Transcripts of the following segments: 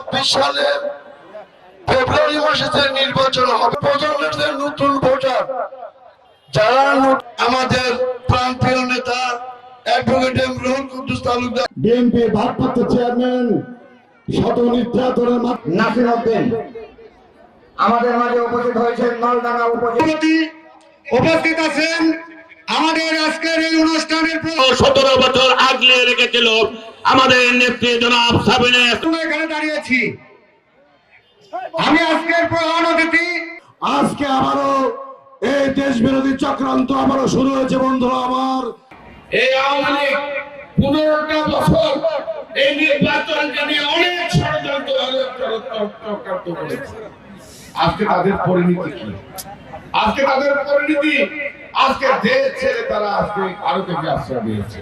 চব্বিশ সালে ফেব্রুয়ারি মাসে যে নির্বাচন হবে প্রজন্মের যে নতুন ভোটার যারা আমাদের প্রান্তীয় নেতা অ্যাডভোকেট এম রুহুল কুদ্দুস তালুকদার বিএনপির ভারপ্রাপ্ত চেয়ারম্যান শত নির্যাতনের নাসির উদ্দিন আমাদের মাঝে উপস্থিত হয়েছেন নলডাঙ্গা উপজেলা উপস্থিত আছেন আমাদের আজকের এই অনুষ্ঠানের প্র- সতেরো বছর আগলে রেখেছিল আমাদের নেত্রী জনাব সাবিনে এখানে দাঁড়িয়েছি। আমি আজকের প্রধান অতিথি। আজকে আবারও এই দেশ বিরোধী চক্রান্ত আবারও শুরু হয়েছে বন্ধুরা আমার। এই আওয়ামী লীগ পনেরোটা বছর এই নির্বাচনকে নিয়ে অনেক ষড়যন্ত্র আজকে তাদের পরিণতি কি? আজকে তাদের পরিণতি আজকে দেশ ছেড়ে তারা আজকে ভারতকে আশ্রয় দিয়েছে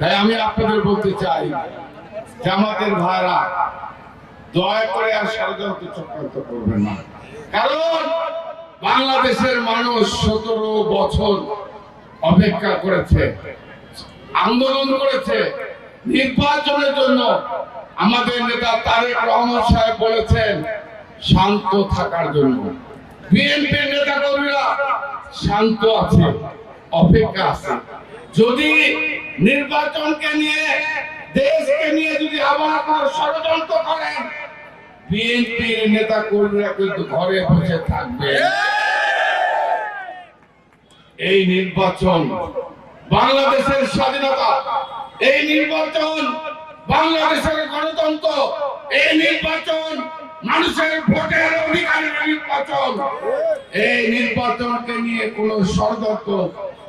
তাই আমি আপনাদের বলতে চাই, জামাতের ভাইরা, দয়া করে আর ষড়যন্ত্র চক্রান্ত করবেন না। কারণ বাংলাদেশের মানুষ সতেরো বছর অপেক্ষা করেছে, আন্দোলন করেছে। নির্বাচনের জন্য আমাদের নেতা তারেক রহমান সাহেব বলেছেন, শান্ত থাকার জন্য। বিএনপির নেতা কর্মীরা শান্ত আছে, অপেক্ষা আছে। যদি নির্বাচনকে নিয়ে, দেশকে নিয়ে যদি আবার আপনার ষড়যন্ত্র করেন, বিএনপির নেতা কর্মীরা কিন্তু ঘরে বসে থাকবে। এই নির্বাচন বাংলাদেশের স্বাধীনতা, এই নির্বাচন বাংলাদেশের গণতন্ত্র, এই নির্বাচন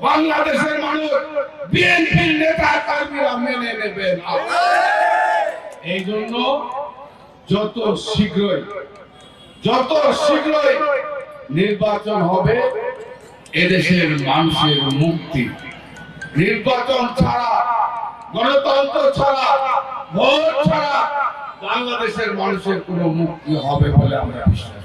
বাংলাদেশের মানুষ বিএনপির নেতা কর্মীরা মেনে এই জন্য যত শীঘ্রই যত শীঘ্রই নির্বাচন হবে, এদেশের মানুষের মুক্তি। নির্বাচন ছাড়া, গণতন্ত্র ছাড়া, ভোট ছাড়া বাংলাদেশের মানুষের কোনো মুক্তি হবে বলে আমরা বিশ্বাস